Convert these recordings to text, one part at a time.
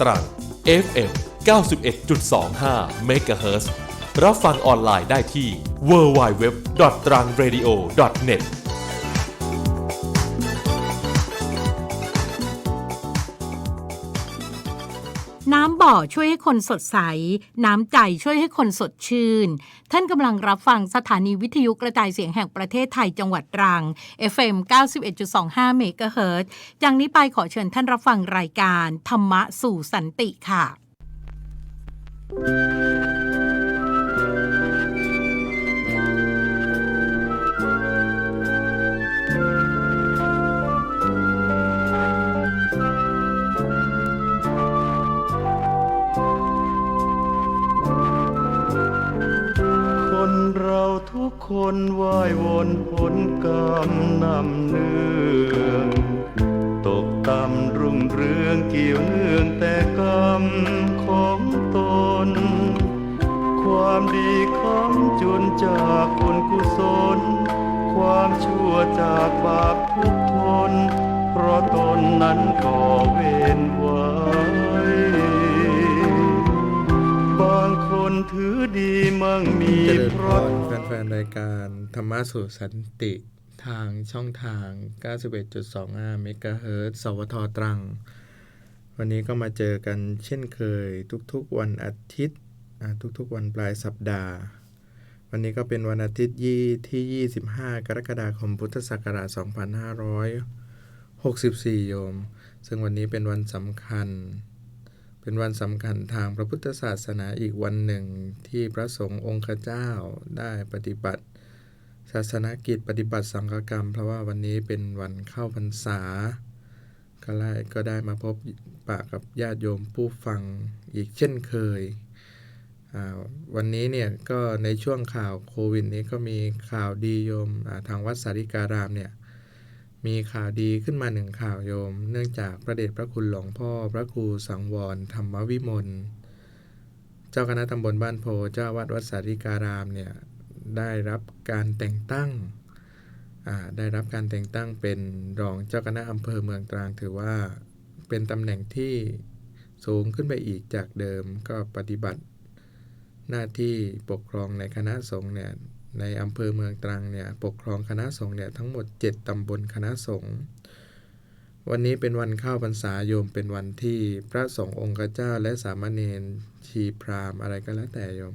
ตรัง FM 91.25 MHz รับฟังออนไลน์ได้ที่ www.trangradio.net น้ำบ่อช่วยให้คนสดใส น้ำใจช่วยให้คนสดชื่น ท่านกำลังรับฟังสถานีวิทยุกระจายเสียงแห่งประเทศไทยจังหวัดตรัง FM 91.25 เมกะเฮิรตซ์จากนี้ไปขอเชิญท่านรับฟังรายการธรรมะสู่สันติค่ะ ทุกคนว่ายวนผลกรรมนำเนื่องตกต่ำรุ่งเรืองเกี่ยวเนื่องแต่กรรมของตน ความดีคำจุนจากคนกุศล ความชั่วจากบาปทุกทน เพราะตนนั้นก่อเวรไว้ ถือดีมั่งมีเจริญเพพราะรแฟนๆ รายการธรรมะสู่สันติทางช่องทาง 91.25 เมกะเฮิรตซ์ สวทตรัง วันนี้ก็มาเจอกันเช่นเคยทุกๆวันอาทิตย์อ่าทุกๆวันปลายสัปดาห์ วันนี้ก็เป็นวันอาทิตย์ยี่ที่ 25 กรกฎาคมพุทธศักราช 2564 โยม ซึ่งวันนี้เป็นวันสำคัญ เป็นวันสำคัญทางพระพุทธศาสนาอีกวันหนึ่งที่พระสงฆ์องค์เจ้าได้ปฏิบัติ ศาสนกิจปฏิบัติสังฆกรรม เพราะว่าวันนี้เป็นวันเข้าพรรษาก็ได้ก็ได้มาพบปะกับญาติโยมผู้ฟังอีกเช่นเคย วันนี้เนี่ยก็ในช่วงข่าวโควิดนี้ก็มีข่าวดีโยมทางวัดสาริการามเนี่ย มีข่าวดีขึ้นมาหนึ่งข่าวโยม เนื่องจากพระเดชพระคุณหลวงพ่อพระครูสังวรธรรมวิมลเจ้าคณะตำบลบ้านโพเจ้าวัดวัดสาริการามเนี่ยได้รับการแต่งตั้งได้รับการแต่งตั้งเป็นรองเจ้าคณะอำเภอเมืองตรังถือว่าเป็นตำแหน่งที่สูงขึ้นไปอีกจากเดิมก็ปฏิบัติหน้าที่ปกครองในคณะสงฆ์เนี่ย ในอำเภอเมืองตรังเนี่ยปกครองคณะสงฆ์เนี่ยทั้งหมด 7 ตำบลคณะสงฆ์วันนี้เป็นวันเข้าพรรษาโยมเป็นวันที่พระสงฆ์องค์เจ้าและสามเณรชีพราหมณ์อะไรก็แล้วแต่โยม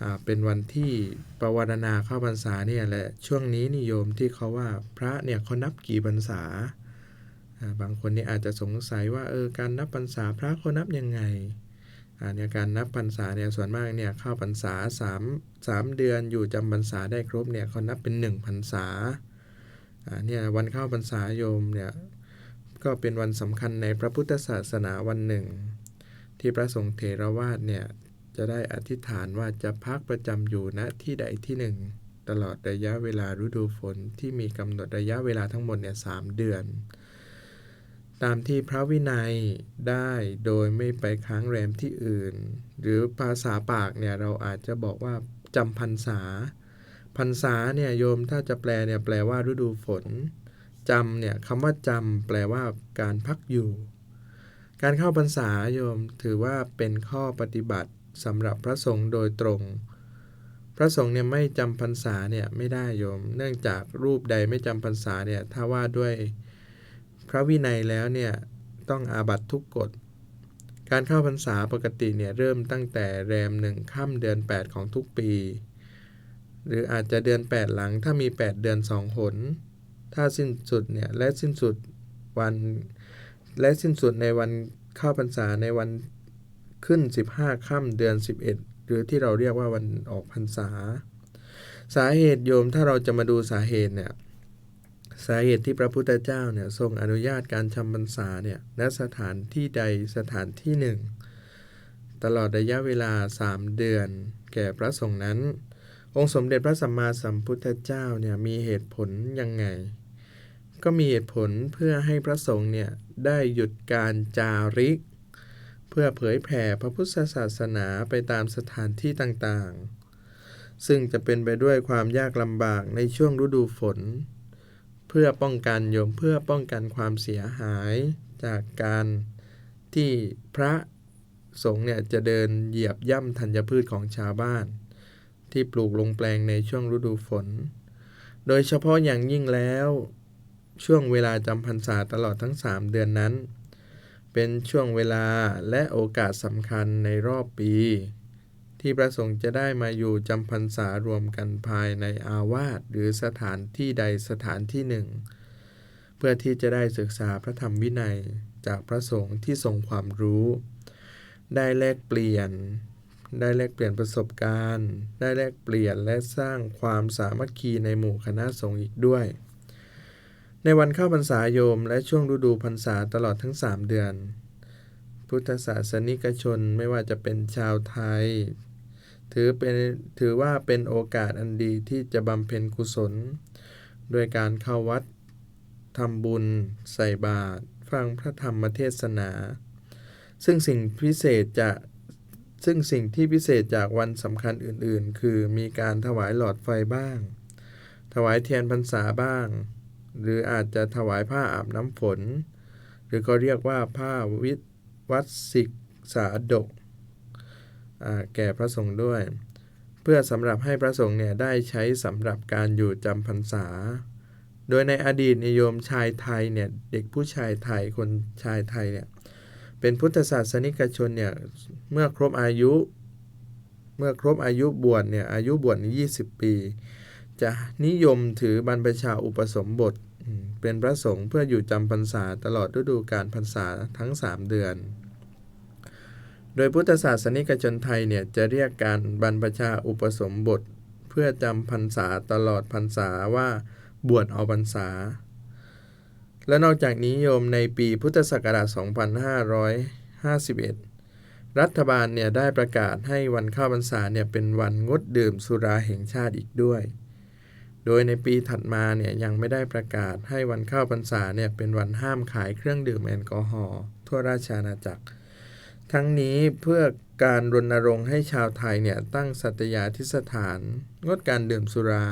อ่าเป็นวันที่ประวารณาเข้าพรรษาเนี่ยแหละช่วงนี้นิยมที่เขาว่าพระเนี่ยเขานับกี่พรรษาอ่าบางคนนี่อาจจะสงสัยว่าเออการนับพรรษาพระเขานับยังไง เนี่ยการนับพรรษาเนี่ยส่วนมากเนี่ยเข้าพรรษาสามเดือนอยู่จำพรรษาได้ครบเนี่ยเขานับเป็นหนึ่งพรรษาเนี่ยวันเข้าพรรษาโยมเนี่ยก็เป็นวันสำคัญในพระพุทธศาสนาวันหนึ่ง ที่พระสงฆ์เถรวาทเนี่ยจะได้อธิษฐานว่าจะพักประจำอยู่ณที่ใดที่หนึ่งตลอดระยะเวลาฤดูฝนที่มีกำหนดระยะเวลาทั้งหมดเนี่ยสามเดือน ตามที่พระวินัยได้โดยไม่ไปค้างแรมที่อื่น หรือภาษาปากเนี่ยเราอาจจะบอกว่าจำพรรษา พรรษาเนี่ยโยมถ้าจะแปลเนี่ยแปลว่าฤดูฝนจำเนี่ยคำว่าจำแปลว่าการพักอยู่ การเข้าพรรษาโยมถือว่าเป็นข้อปฏิบัติสำหรับพระสงฆ์โดยตรง พระสงฆ์เนี่ยไม่จำพรรษาเนี่ยไม่ได้โยม เนื่องจากรูปใดไม่จำพรรษาเนี่ยถ้าว่าด้วย พระวินัยแล้วเนี่ยต้องอาบัตทุกกฎ การเข้าพรรษาปกติเนี่ยเริ่มตั้งแต่แรมหนึ่งค่ำเดือน 8 ของทุกปี หรืออาจจะเดือน 8 หลังถ้ามี 8 เดือน2หน ถ้าสิ้นสุดเนี่ยและสิ้นสุดวันและสิ้นสุดในวันเข้าพรรษาในวันขึ้น 15ค่ำเดือน 11 หรือที่เราเรียกว่าวันออกพรรษา สาเหตุโยมถ้าเราจะมาดูสาเหตุเนี่ย สาเหตุที่พระพุทธเจ้าเนี่ยทรงอนุญาตการจำพรรษาเนี่ยณสถานที่ใดสถานที่หนึ่ง ตลอดระยะเวลา 3 เดือน แก่พระสงฆ์นั้น องค์สมเด็จพระสัมมาสัมพุทธเจ้าเนี่ยมีเหตุผลยังไง ก็มีเหตุผลเพื่อให้พระสงฆ์เนี่ยได้หยุดการจาริก เพื่อเผยแผ่พระพุทธศาสนาไปตามสถานที่ต่างๆ ซึ่งจะเป็นไปด้วยความยากลำบากในช่วงฤดูฝน เพื่อป้องกันโยมเพื่อป้องกันความเสียหายจากการที่พระสงฆ์เนี่ยจะเดินเหยียบย่ำธัญพืชของชาวบ้าน ที่ปลูกลงแปลงในช่วงฤดูฝน โดยเฉพาะอย่างยิ่งแล้ว ช่วงเวลาจำพรรษาตลอดทั้ง 3 เดือนนั้น เป็นช่วงเวลาและโอกาสสำคัญในรอบปี ที่พระสงฆ์จะได้มาอยู่จำพรรษารวมกันภายในอาวาสหรือสถานที่ใดสถานที่หนึ่ง เพื่อที่จะได้ศึกษาพระธรรมวินัยจากพระสงฆ์ที่ทรงความรู้ ได้แลกเปลี่ยน ได้แลกเปลี่ยนประสบการณ์ ได้แลกเปลี่ยนและสร้างความสามัคคีในหมู่คณะสงฆ์อีกด้วย ในวันเข้าพรรษาโยมและช่วงฤดูพรรษาตลอดทั้ง 3 เดือน พุทธศาสนิกชนไม่ว่าจะเป็นชาวไทย ถือเป็นถือว่าเป็นโอกาสอันดีที่จะบำเพ็ญกุศล โดยการเข้าวัดทำบุญ ใส่บาตรฟังพระธรรมเทศนา ซึ่งสิ่งพิเศษจะซึ่งสิ่งที่พิเศษจากวันสำคัญอื่นๆ คือมีการถวายหลอดไฟบ้าง ถวายเทียนพรรษาบ้าง หรืออาจจะถวายผ้าอาบน้ำฝน หรือก็เรียกว่าผ้าวิวัดสิกสาดก แก่พระสงฆ์ด้วย เพื่อสำหรับให้พระสงฆ์เนี่ยได้ใช้สำหรับการอยู่จำพรรษา โดยในอดีตนิยมชายไทยเนี่ยเด็กผู้ชายไทยคนชายไทยเนี่ยเป็นพุทธศาสนิกชนเนี่ยเมื่อครบอายุ เมื่อครบอายุบวชเนี่ยอายุบวชนี่20 ปี จะนิยมถือบรรพชาอุปสมบทเป็นพระสงฆ์เพื่ออยู่จำพรรษาตลอดฤดูกาลพรรษาทั้ง 3 เดือน โดยพุทธศาสนิกชนไทยเนี่ยจะเรียกการบรรพชาอุปสมบท เพื่อจำพรรษาตลอดพรรษาว่าบวชเอาพรรษา และนอกจากนี้โยมในปีพุทธศักราช 2551 รัฐบาลเนี่ยได้ประกาศให้วันเข้าพรรษาเนี่ยเป็นวันงดดื่มสุราแห่งชาติอีกด้วย โดยในปีถัดมาเนี่ยยังไม่ได้ประกาศให้วันเข้าพรรษาเนี่ยเป็นวันห้ามขายเครื่องดื่มแอลกอฮอล์ทั่วราชอาณาจักร ทั้งนี้เพื่อการรณรงค์ให้ชาวไทยเนี่ยตั้งสัตยาธิสถาน งดการดื่มสุรา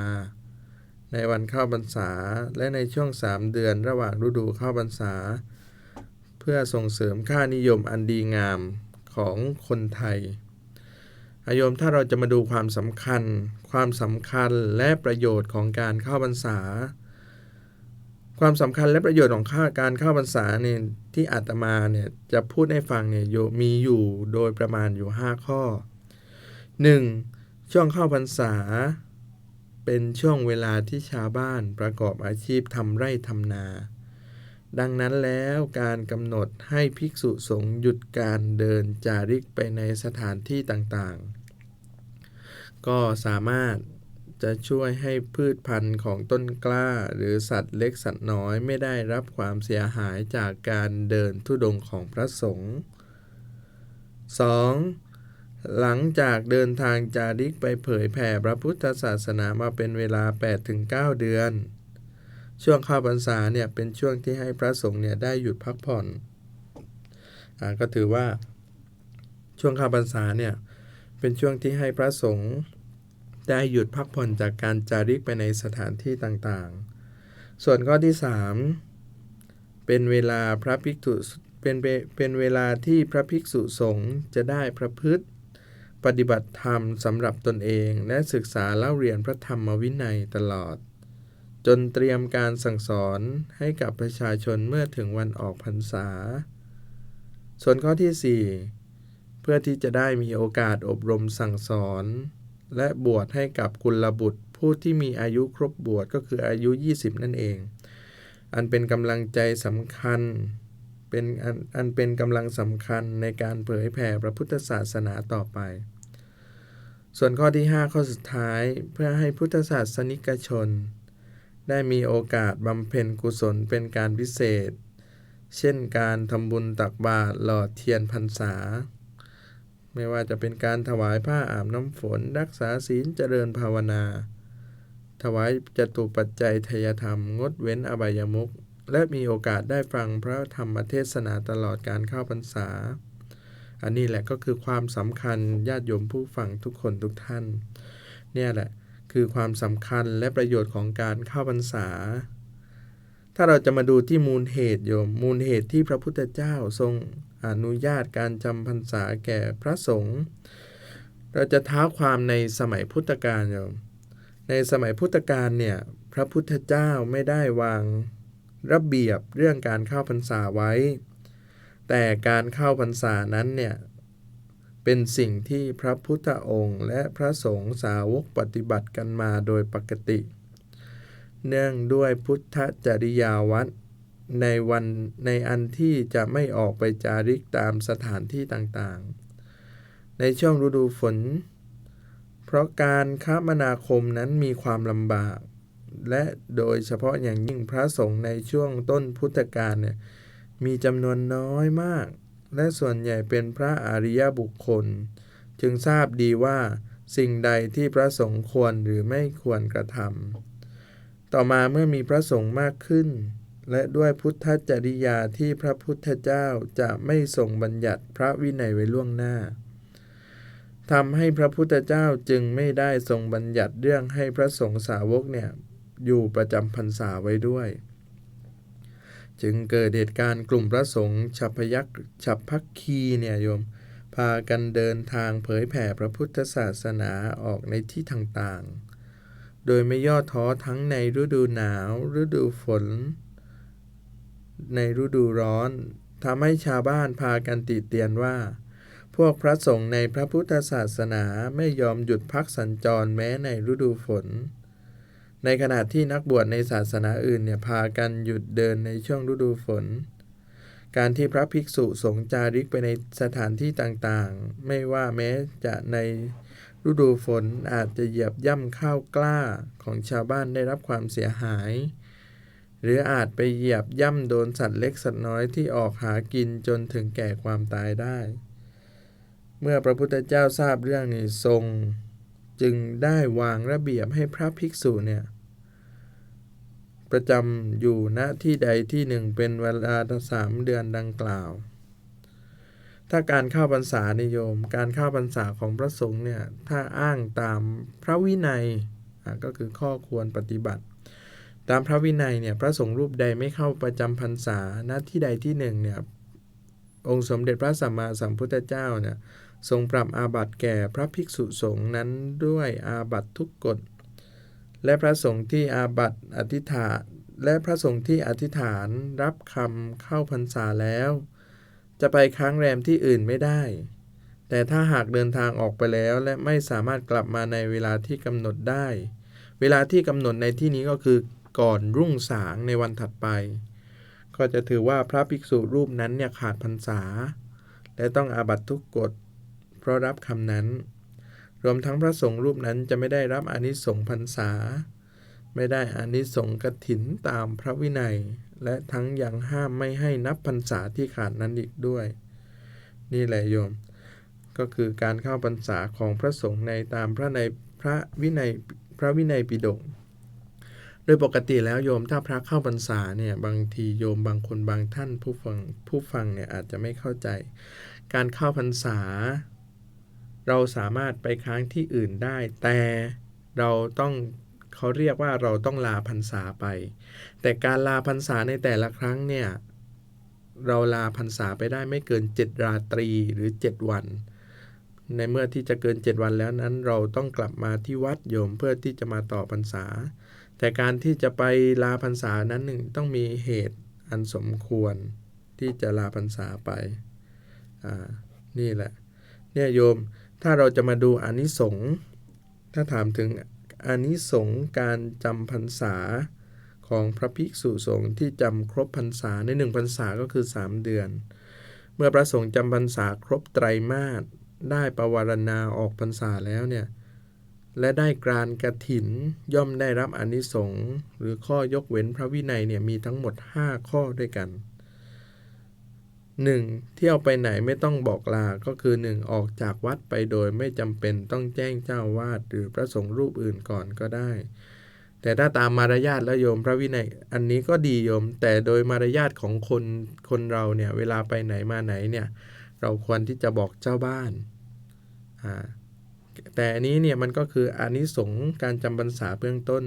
ในวันเข้าพรรษา และในช่วง 3 เดือนระหว่างฤดูเข้าพรรษา เพื่อส่งเสริมค่านิยมอันดีงามของคนไทยอาโยมถ้าเราจะมาดูความสำคัญ ความสำคัญและประโยชน์ของการเข้าพรรษา ความสำคัญและประโยชน์ของค่าการเข้าพรรษาเนี่ยที่อาตมาเนี่ยจะพูดให้ฟังเนี่ยโยมีอยู่โดยประมาณอยู่ 5 ข้อ 1. ช่วงเข้าพรรษา เป็นช่วงเวลาที่ชาวบ้านประกอบอาชีพทำไร่ทำนา ดังนั้นแล้วการกำหนดให้ภิกษุสงฆ์หยุดการเดินจาริกไปในสถานที่ต่างๆ ก็สามารถ จะช่วยให้พืชพันธุ์ของต้นกล้า หรือสัตว์เล็กสัตว์น้อยไม่ได้รับความเสียหายจากการเดินทุดงค์ของพระสงฆ์ 2. หลังจากเดินทางจาริกไปเผยแผ่พระพุทธศาสนามาเป็นเวลา 8-9 เดือน ช่วงเข้าพรรษาเนี่ยเป็นช่วงที่ให้พระสงฆ์เนี่ยได้หยุดพักผ่อนอาก็ถือว่าช่วงเข้าพรรษาเนี่ยเป็นช่วงที่ให้พระสงฆ์ ได้หยุดพักผ่อนจากการจาริกไปในสถานที่ต่างๆ ส่วนข้อที่ 3 เป็นเวลาพระภิกษุเป็นเวเป็นเวลาที่พระภิกษุสงฆ์จะได้ประพฤติ ปฏิบัติธรรมสำหรับตนเองและศึกษาเล่าเรียนพระธรรมวินัยตลอด จนเตรียมการสั่งสอนให้กับประชาชนเมื่อถึงวันออกพรรษา ส่วนข้อที่ 4 เพื่อที่จะได้มีโอกาสอบรมสั่งสอน และบวชให้กับกุลบุตร ผู้ที่มีอายุครบบวชก็คืออายุ 20 นั่นเอง อันเป็นกำลังใจสำคัญเป็นอันอันเป็นกำลังสำคัญในการเผยแผ่พระพุทธศาสนาต่อไป ส่วนข้อที่ 5 ข้อสุดท้ายเพื่อให้พุทธศาสนิกชน ได้มีโอกาสบำเพ็ญกุศลเป็นการพิเศษ เช่นการทำบุญตักบาตรหลอดเทียนพรรษา ไม่ว่าจะเป็นการถวายผ้าอาบน้ำฝน รักษาศีลเจริญภาวนา ถวายจตุปัจจัยทยธรรม งดเว้นอบายมุขและมีโอกาสได้ฟังพระธรรมเทศนาตลอดการเข้าพรรษา อันนี้แหละก็คือความสำคัญญาติโยมผู้ฟังทุกคนทุกท่าน เนี่ยแหละคือความสำคัญและประโยชน์ของการเข้าพรรษา ถ้าเราจะมาดูที่มูลเหตุโยม มูลเหตุที่พระพุทธเจ้าทรง อนุญาตการจำพรรษาแก่พระสงฆ์เราจะท้าความในสมัยพุทธกาลโยมในสมัยพุทธกาลเนี่ยพระพุทธเจ้าไม่ได้วางระเบียบเรื่องการเข้าพรรษาไว้ แต่การเข้าพรรษานั้นเนี่ยเป็นสิ่งที่พระพุทธองค์ และพระสงฆ์สาวกปฏิบัติกันมาโดยปกติ เนื่องด้วยพุทธจริยาวัด ในวันในอันที่จะไม่ออกไปจาริกตามสถานที่ต่างๆ ในช่วงฤดูฝน เพราะการคมนาคมนั้นมีความลำบาก และโดยเฉพาะอย่างยิ่งพระสงฆ์ในช่วงต้นพุทธกาลเนี่ยมีจำนวนน้อยมาก และส่วนใหญ่เป็นพระอริยบุคคล จึงทราบดีว่าสิ่งใดที่พระสงฆ์ควรหรือไม่ควรกระทำต่อมาเมื่อมีพระสงฆ์มากขึ้น และด้วยพุทธจริยาที่พระพุทธเจ้าจะไม่ทรงบัญญัติพระวินัยไว้ล่วงหน้าทำให้พระพุทธเจ้าจึงไม่ได้ทรงบัญญัติเรื่องให้พระสงฆ์สาวกเนี่ยอยู่ประจำพรรษาไว้ด้วย จึงเกิดเหตุการณ์กลุ่มพระสงฆ์ฉัพพยักฉัพพักคีเนี่ยโยม พากันเดินทางเผยแผ่พระพุทธศาสนาออกในที่ต่างๆ โดยไม่ย่อท้อทั้งในฤดูหนาว ฤดูฝน ในฤดูร้อนทำให้ชาวบ้านพากันติเตียนว่า พวกพระสงฆ์ในพระพุทธศาสนาไม่ยอมหยุดพักสัญจรแม้ในฤดูฝน ในขณะที่นักบวชในศาสนาอื่นเนี่ยพากันหยุดเดินในช่วงฤดูฝน การที่พระภิกษุสงฆ์จาริกไปในสถานที่ต่างๆ ไม่ว่าแม้จะในฤดูฝนอาจจะเหยียบย่ำข้าวกล้าของชาวบ้านได้รับความเสียหาย หรืออาจไปเหยียบย่ำโดนสัตว์เล็กสัตว์น้อยที่ออกหากินจนถึงแก่ความตายได้ เมื่อพระพุทธเจ้าทราบเรื่องนี้ทรง จึงได้วางระเบียบให้พระภิกษุเนี่ยประจำอยู่ณที่ใดที่หนึ่งเป็นเวลาสามเดือนดังกล่าว ถ้าการเข้าพรรษานิยม การเข้าพรรษาของพระสงฆ์เนี่ย ถ้าอ้างตามพระวินัยก็คือข้อควรปฏิบัติ ตามพระวินัยเนี่ยพระสงฆ์รูปใดไม่เข้าประจำพรรษาณที่ใดที่หนึ่งเนี่ยองค์สมเด็จพระสัมมาสัมพุทธเจ้าเนี่ยทรงปรับอาบัติแก่พระภิกษุสงฆ์นั้นด้วยอาบัติทุกกฎ และพระสงฆ์ที่อาบัติอธิษฐานและพระสงฆ์ที่อธิษฐานรับคำเข้าพรรษาแล้ว จะไปค้างแรมที่อื่นไม่ได้ แต่ถ้าหากเดินทางออกไปแล้วและไม่สามารถกลับมาในเวลาที่กำหนดได้ เวลาที่กำหนดในที่นี้ก็คือ ก่อนรุ่งสางในวันถัดไป ก็จะถือว่าพระภิกษุรูปนั้นเนี่ยขาดพรรษา และต้องอาบัตทุกกฎ เพราะรับคำนั้น รวมทั้งพระสงฆ์รูปนั้นจะไม่ได้รับอานิสงส์พรรษา ไม่ได้อนิสงส์กถินตามพระวินัย และทั้งยังห้ามไม่ให้นับพรรษาที่ขาดนั้นอีกด้วย นี่แหละโยม ก็คือการเข้าพรรษาของพระสงฆ์ในตามพระในพระวินัยพระวินัยปิฎก ดยปกติแล้วโยมถ้าพระเข้าพรรษาเนี่ยบางทีโยมบางคนบางท่านผู้ฟังผู้ฟังเนี่ยอาจจะไม่เข้าใจ การเข้าพรรษา เราสามารถไปค้างที่อื่นได้ แต่เราต้องเขาเรียกว่าเราต้องลาพรรษาไป แต่การลาพรรษาในแต่ละครั้งเนี่ยเราลาพรรษาไปได้ไม่เกิน 7 ราตรีหรือ 7 วัน ในเมื่อที่จะเกิน 7 วันแล้วนั้น เราต้องกลับมาที่วัดโยมเพื่อที่จะมาต่อพรรษา แต่การที่จะไปลาพรรษานั้นหนึ่งต้องมีเหตุอันสมควรที่จะลาพรรษาไป อ่า นี่แหละ เนี่ยโยม ถ้าเราจะมาดูอนิสงส์ ถ้าถามถึงอนิสงส์การจำพรรษาของพระภิกษุสงฆ์ที่จำครบพรรษาในหนึ่งพรรษาก็คือ 3 เดือน เมื่อพระสงฆ์จำพรรษาครบไตรมาสได้ประวารณาออกพรรษาแล้วเนี่ย และได้กรานกระถินย่อมได้รับอนิสงส์หรือข้อยกเว้นพระวินัยเนี่ยมีทั้งหมด 5 ข้อด้วยกัน 1. เที่ยวไปไหนไม่ต้องบอกลาก็คือ 1. ออกจากวัดไปโดยไม่จำเป็นต้องแจ้งเจ้าวาดหรือพระสงฆ์รูปอื่นก่อนก็ได้ แต่ถ้าตามมารยาทแล้วโยมพระวินัยอันนี้ก็ดีโยม แต่โดยมารยาทของคนคนเราเนี่ยเวลาไปไหนมาไหนเนี่ยเราควรที่จะบอกเจ้าบ้านอ่า แต่อันนี้เนี่ยมันก็คืออานิสงส์การจำพรรษาเบื้องต้น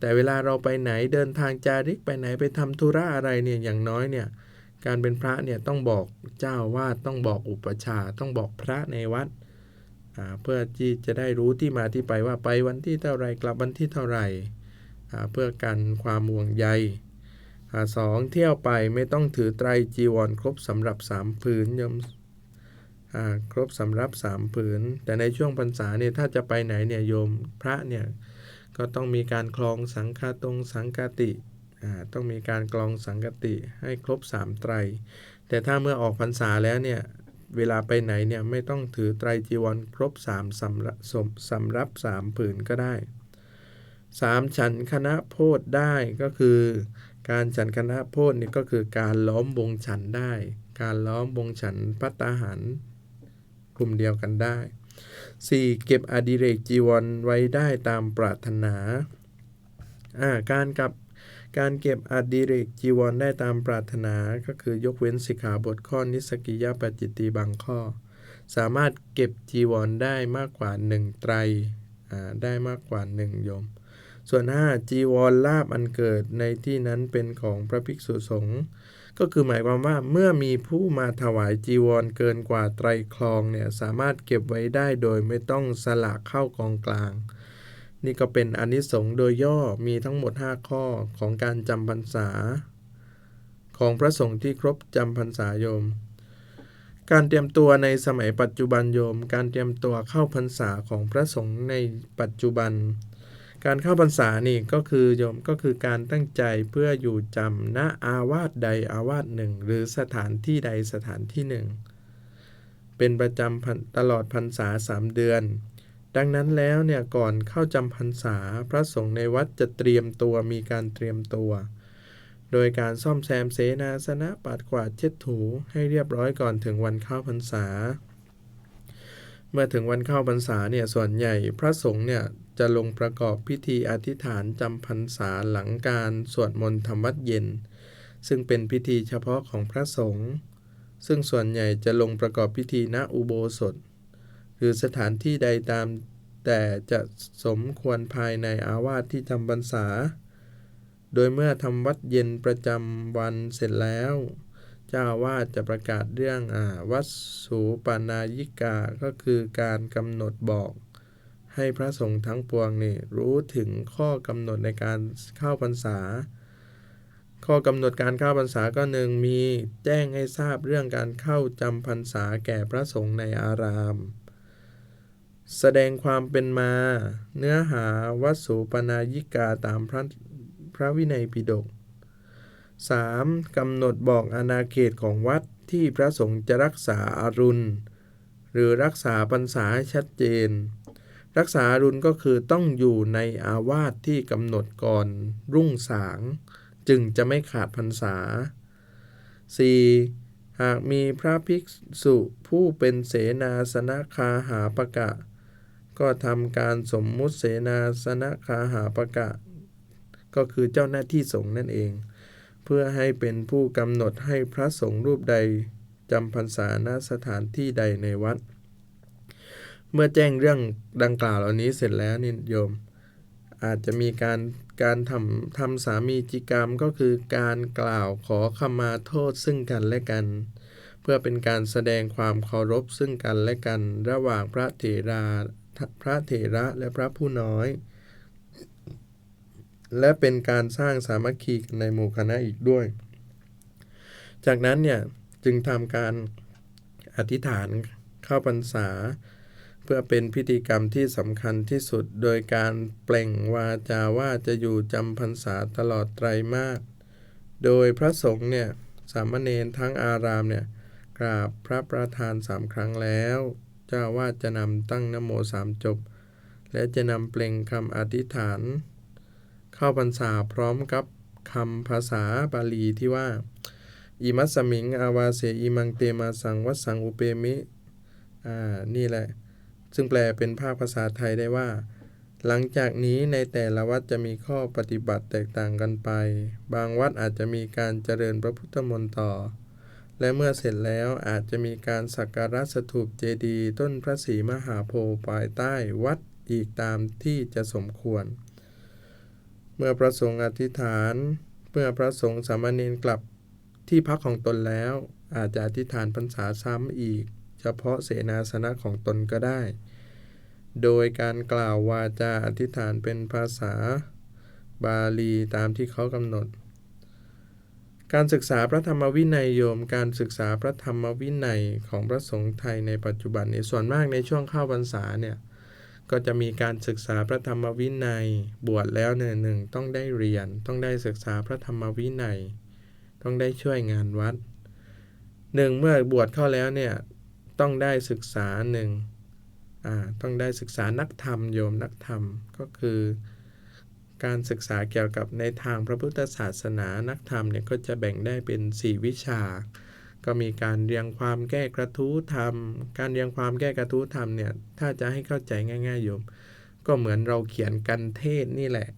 แต่เวลาเราไปไหนเดินทางจาริกไปไหนไปทำธุระอะไรเนี่ยอย่างน้อยเนี่ยการเป็นพระเนี่ยต้องบอกเจ้าวาดต้องบอกอุปชาต้องบอกพระในวัดเพื่อที่จะได้รู้ที่มาที่ไปว่าไปวันที่เท่าไรกลับวันที่เท่าไหร่เพื่อกันความห่วงใยสองเที่ยวไปไม่ต้องถือไตรจีวรครบสำหรับสามผืนยม ครบสำรับสามผืน แต่ในช่วงพรรษาเนี่ยถ้าจะไปไหนเนี่ยโยมพระเนี่ยก็ต้องมีการคลองสังฆาตรงสังกติต้องมีการกลองสังกติให้ครบสามไตร แต่ถ้าเมื่อออกพรรษาแล้วเนี่ยเวลาไปไหนเนี่ยไม่ต้องถือไตรจีวรครบสามสำรับสมสำรับสามผืนก็ได้สามฉันคณะโพธได้ก็คือการฉันคณะโพธนี่ก็คือการล้อมวงฉันได้ การล้อมวงฉันพัตตาหาร กลุ่มเดียวกันได้ 4. เก็บอดิเรกจีวรไว้ได้ตามปรารถนาาการกับการเก็บอดิเรกจีวรได้ตามปรารถนาก็คือยกเว้นสิกขาบทข้อนิสกิยาปจิตติบางข้อ สามารถเก็บจีวรได้มากกว่า 1 ไตรได้มากกว่า 1 โยม ส่วน 5. จีวรลาบอันเกิดในที่นั้นเป็นของพระภิกษุสงฆ์ ก็คือหมายความว่าเมื่อมีผู้มาถวายจีวรเกินกว่าไตรคลองเนี่ยสามารถเก็บไว้ได้โดยไม่ต้องสละเข้ากองกลาง นี่ก็เป็นอนนิสงส์โดยย่อมีทั้งหมด 5 ข้อของการจำพรรษา ของพระสงฆ์ที่ครบจำพรรษาโยม การเตรียมตัวในสมัยปัจจุบันโยม การเตรียมตัวเข้าพรรษาของพระสงฆ์ในปัจจุบัน การเข้าพรรษานี่ก็คือโยมก็คือการตั้งใจเพื่ออยู่จำณอาวาสใดอาวาสหนึ่ง หรือสถานที่ใดสถานที่หนึ่ง เป็นประจำตลอดพรรษาสามเดือน ดังนั้นแล้วเนี่ยก่อนเข้าจำพรรษาพระสงฆ์ในวัดจะเตรียมตัวมีการเตรียมตัว โดยการซ่อมแซมเสนาสนะปัดกวาดเช็ดถูให้เรียบร้อยก่อนถึงวันเข้าพรรษาเมื่อถึงวันเข้าพรรษาเนี่ยส่วนใหญ่พระสงฆ์เนี่ย จะลงประกอบพิธีอธิษฐานจำพรรษาหลังการสวดมนต์ธรรมวัดเย็น ซึ่งเป็นพิธีเฉพาะของพระสงฆ์ซึ่งส่วนใหญ่จะลงประกอบพิธีณอุโบสถ หรือสถานที่ใดตามแต่จะสมควรภายในอาวาสที่จำพรรษา โดยเมื่อทำวัดเย็นประจำวันเสร็จแล้ว เจ้าอาวาสจะประกาศเรื่องอาวัดสูปานายิกา ก็คือการกำหนดบอก ให้พระสงฆ์ทั้งปวงนี่รู้ถึงข้อกำหนดในการเข้าพรรษา ข้อกำหนดการเข้าพรรษาก็หนึ่งมีแจ้งให้ทราบเรื่องการเข้าจำพรรษาแก่พระสงฆ์ในอาราม แสดงความเป็นมา เนื้อหาวัดสูปนายิกาตามพระพระวินัยปิฎก 3. กำหนดบอกอาณาเขตของวัดที่พระสงฆ์จะรักษาอารุณ หรือรักษาพรรษาให้ชัดเจน รักษาอารุณก็คือต้องอยู่ในอาวาสที่กำหนดก่อนรุ่งสาง จึงจะไม่ขาดพรรษา 4. หากมีพระภิกษุผู้เป็นเสนาสนะคาหาปะกะ ก็ทำการสมมุติเสนาสนะคาหาปะกะ ก็คือเจ้าหน้าที่สงฆ์นั่นเอง เพื่อให้เป็นผู้กำหนดให้พระสงฆ์รูปใดจำพรรษาณสถานที่ใดในวัด เมื่อแจ้งเรื่องดังกล่าวเหล่านี้เสร็จแล้วนี่โยม อาจจะมีการการทำทำสามีจิกรรมก็คือการกล่าวขอขมาโทษซึ่งกันและกัน เพื่อเป็นการแสดงความเคารพซึ่งกันและกัน ระหว่างพระเถราพระเถระและพระผู้น้อย และเป็นการสร้างสามัคคีในหมู่คณะอีกด้วย จากนั้นเนี่ยจึงทำการอธิษฐานเข้าพรรษา เพื่อเป็นพิธีกรรมที่สำคัญที่สุด โดยการเปล่งวาจาว่าจะอยู่จำพรรษาตลอดไตรมาสโดยพระสงฆ์เนี่ยสามเณรทั้งอารามเนี่ยกราบพระประธานสามครั้งแล้ว เจ้าว่าจะนำตั้งนโมสามจบ และจะนำเปล่งคำอธิษฐาน เข้าพรรษาพร้อมกับคำภาษาบาลีที่ว่าอิมัสมิง อาวาเสอิมังเตมาสังวัสสังอุเปมิ อ่า นี่แหละ ซึ่งแปลเป็นภาคภาษาไทยได้ว่า หลังจากนี้ในแต่ละวัดจะมีข้อปฏิบัติแตกต่างกันไป บางวัดอาจจะมีการเจริญพระพุทธมนต์ต่อ และเมื่อเสร็จแล้วอาจจะมีการสักการะสถูปเจดีย์ต้นพระศรีมหาโพธิ์ภายใต้วัดอีกตามที่จะสมควร เมื่อพระสงฆ์อธิษฐาน เมื่อพระสงฆ์สามเณรกลับที่พักของตนแล้ว อาจจะอธิษฐานพรรษาซ้ำอีก เฉพาะเสนาสนะของตนก็ได้ โดยการกล่าววาจาอธิษฐานเป็นภาษาบาลีตามที่เขากำหนด การศึกษาพระธรรมวินัยโยม การศึกษาพระธรรมวินัยของพระสงฆ์ไทยในปัจจุบันในส่วนมากในช่วงเข้าพรรษาเนี่ยก็จะมีการศึกษาพระธรรมวินัย บวชแล้วเนี่ยหนึ่งต้องได้เรียน ต้องได้ศึกษาพระธรรมวินัย ต้องได้ช่วยงานวัดหนึ่งเมื่อบวชเข้าแล้วเนี่ย ต้องได้ศึกษาหนึ่งต้องได้ศึกษานักธรรมโยมนักธรรมก็คือ การศึกษาเกี่ยวกับในทางพระพุทธศาสนานักธรรมเนี่ยก็จะแบ่งได้เป็น 4 วิชา ก็มีการเรียงความแก้กระทู้ธรรม การเรียงความแก้กระทู้ธรรมเนี่ยถ้าจะให้เข้าใจง่ายๆโยม ก็เหมือนเราเขียนกันเทศนี่แหละ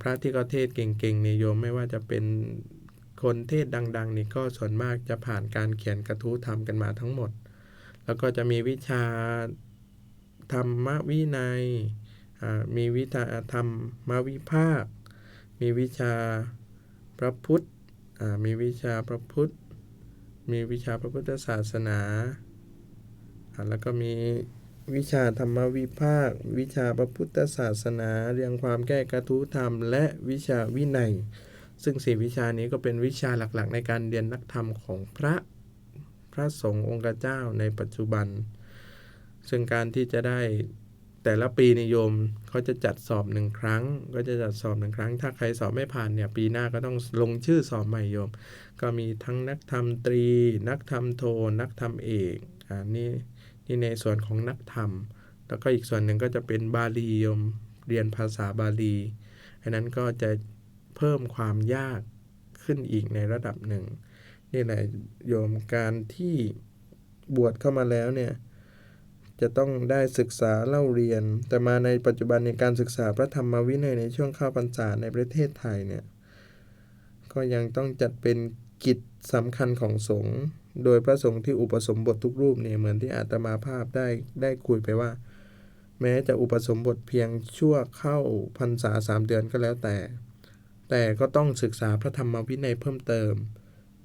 พระที่เขาเทศเก่งๆเนี่ยโยมไม่ว่าจะเป็น คนเทศดัง ๆ นี่ก็ส่วนมากจะผ่านการเขียนกระทู้ธรรมกันมาทั้งหมด แล้วก็จะมีวิชาธรรมวินัยอ่ามีวิชาธรรมวิภาค มีวิชาพระพุทธอ่ามีวิชาพระพุทธ มีวิชาพระพุทธศาสนาอ่าแล้วก็มีวิชาธรรมวิภาค วิชาพระพุทธศาสนา เรียงความแก้กระทู้ธรรม และวิชาวินัย ซึ่งสี่วิชานี้ก็เป็นวิชาหลักๆ ในการเรียนนักธรรมของพระพระสงฆ์องค์เจ้าในปัจจุบัน ซึ่งการที่จะได้แต่ละปีนิยมเขาจะจัดสอบหนึ่งครั้ง ก็จะจัดสอบหนึ่งครั้ง ถ้าใครสอบไม่ผ่านเนี่ยปีหน้าก็ต้องลงชื่อสอบใหม่โยม ก็มีทั้งนักธรรมตรี นักธรรมโท นักธรรมเอกอ่านี่นี่ในส่วนของนักธรรม แล้วก็อีกส่วนหนึ่งก็จะเป็นบาลีโยมเรียนภาษาบาลีอันนั้นก็จะ เพิ่มความยากขึ้นอีกในระดับหนึ่งนี่แหละโยมการที่บวชเข้ามาแล้วเนี่ยจะต้องได้ศึกษาเล่าเรียน แต่มาในปัจจุบันในการศึกษาพระธรรมวินัยในช่วงเข้าพรรษาในประเทศไทยเนี่ยก็ยังต้องจัดเป็นกิจสำคัญของสงฆ์โดยพระสงฆ์ที่อุปสมบททุกรูปเนี่ยเหมือนที่อาตมาภาพได้ได้คุยไปว่า แม้จะอุปสมบทเพียงชั่วเข้าพรรษาสามเดือนก็แล้วแต่ แต่ก็ต้องศึกษาพระธรรมวินัยเพิ่มเติม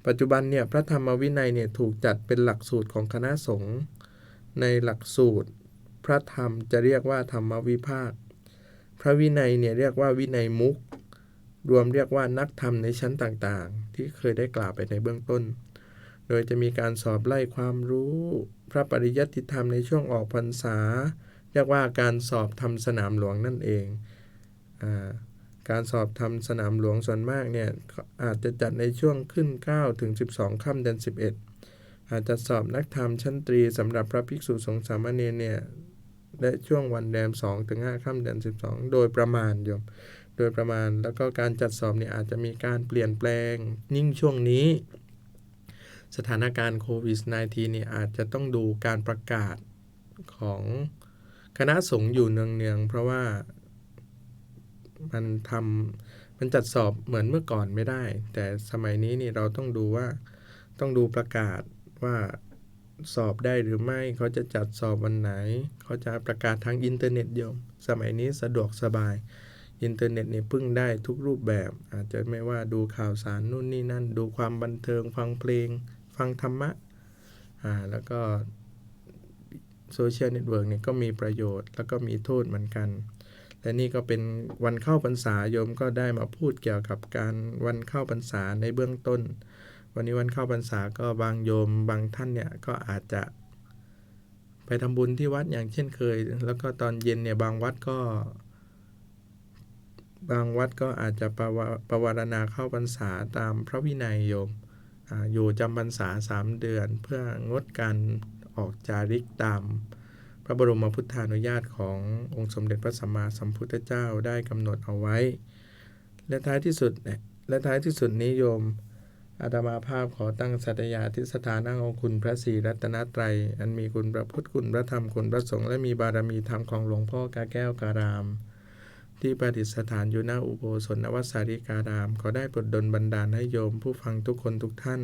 ปัจจุบันเนี่ยพระธรรมวินัยเนี่ยถูกจัดเป็นหลักสูตรของคณะสงฆ์ในหลักสูตร พระธรรมจะเรียกว่าธรรมวิภาค พระวินัยเนี่ยเรียกว่าวินัยมุก รวมเรียกว่านักธรรมในชั้นต่างๆ ที่เคยได้กล่าวไปในเบื้องต้น โดยจะมีการสอบไล่ความรู้ พระปริยัติธรรมในช่วงออกพรรษา เรียกว่าการสอบทำสนามหลวงนั่นเองอา การสอบทำสนามหลวงส่วนมากเนี่ยอาจจะจัดในช่วงขึ้น 9 ถึง 12 ค่ำเดือน 11 อาจจะสอบนักธรรมชั้นตรีสำหรับพระภิกษุสงฆ์สามเณรเนี่ยและช่วงวันแรม2ถึง5ค่ำเดือน 12 โดยประมาณโยม โดยประมาณแล้วก็การจัดสอบเนี่ยอาจจะมีการเปลี่ยนแปลงยิ่งช่วงนี้ สถานการณ์โควิด -19 เนี่ยอาจจะต้องดูการประกาศของคณะสงฆ์อยู่เนืองๆเพราะว่า มันทำมันจัดสอบเหมือนเมื่อก่อนไม่ได้ แต่สมัยนี้นี่เราต้องดูว่าต้องดูประกาศว่าสอบได้หรือไม่เขาจะจัดสอบวันไหน เขาจะประกาศทางอินเทอร์เน็ตโยม สมัยนี้สะดวกสบาย อินเทอร์เน็ตเนี่ยพึ่งได้ทุกรูปแบบ อาจจะไม่ว่าดูข่าวสารนู่นนี่นั่น ดูความบันเทิงฟังเพลง ฟังธรรมะอ่าแล้วก็โซเชียลเน็ตเวิร์กเนี่ยก็มีประโยชน์ แล้วก็มีโทษเหมือนกัน และนี่ก็เป็นวันเข้าพรรษาโยมก็ได้มาพูดเกี่ยวกับการวันเข้าพรรษาในเบื้องต้น วันนี้วันเข้าพรรษาก็บางโยมบางท่านเนี่ยก็อาจจะ ไปทำบุญที่วัดอย่างเช่นเคย แล้วก็ตอนเย็นเนี่ยบางวัดก็ บางวัดก็อาจจะประวประวารณาเข้าพรรษาตามพระวินัยโยมออยู่จำพรรษาสามเดือน เพื่องดการออกจาริกตาม พระบรมพุทธานุญาตขององค์สมเด็จพระสัมมาสัมพุทธเจ้าได้กำหนดเอาไว้ และท้ายที่สุดเนี่ยและท้ายที่สุดนี้โยมอาตมาภาพขอตั้งสัตยาธิสถานเอาคุณพระศรีรัตนตรัย อันมีคุณพระพุทธคุณพระธรรมคุณพระสงฆ์และมีบารมีธรรมของหลวงพ่อกาแก้วการาม ที่ประดิษฐานอยู่หน้าอุโบสถนวสาริการาม ขอได้ปลดดลบันดาลให้โยมผู้ฟังทุกคนทุกท่าน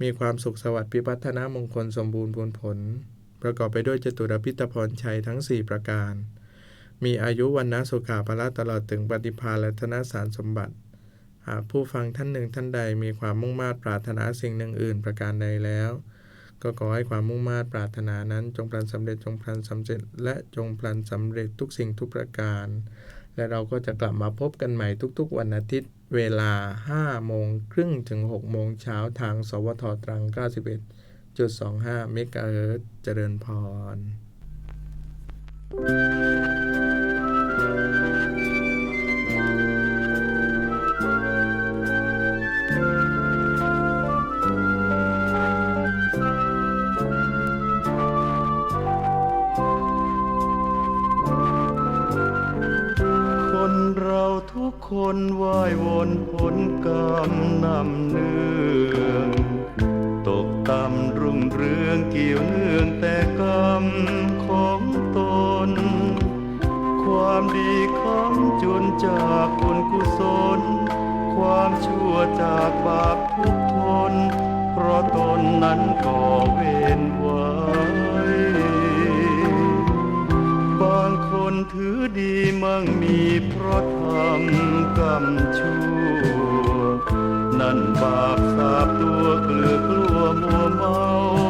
มีความสุขสวัสดิ์พิพัฒนามงคลสมบูรณ์ผลผล ประกอบไปด้วยจตุรพิตพรชัยทั้ง 4 ประการ มีอายุวันนะสุขาภละตลอดถึงปฏิภาและธนสารสมบัติ หากผู้ฟังท่านหนึ่งท่านใดมีความมุ่งมา่ปรารถนาสิ่งหนึ่งอื่นประการใดแล้ว ก็ขอให้ความมุ่งมา่ปรารถนานั้นจงพลันสำเร็จจงพลันสำเร็จ และจงพลันสำเร็จทุกสิ่งทุกประการ และเราก็จะกลับมาพบกันใหม่ทุกๆ วันอาทิตย์ เวลา5โมงครึ่งถึง6โมงเช้าทาง สวทตรัง 91.25เมกะเฮิรตเจริญพร คนเราทุกคนว่ายวนผลกรรมนำเนื่อง ต่ำรุ่งเรืองเกี่ยวเนื่องแต่กรรมของตน ความดีคำจุนจากบุญกุศล ความชั่วจากบาปทุกทน เพราะตนนั้นก่อเวรไว้ บางคนถือดีมั่งมีเพราะทำกรรมชั่ว นั่นบาปสาบตัวเกลือกลัวมัวเมา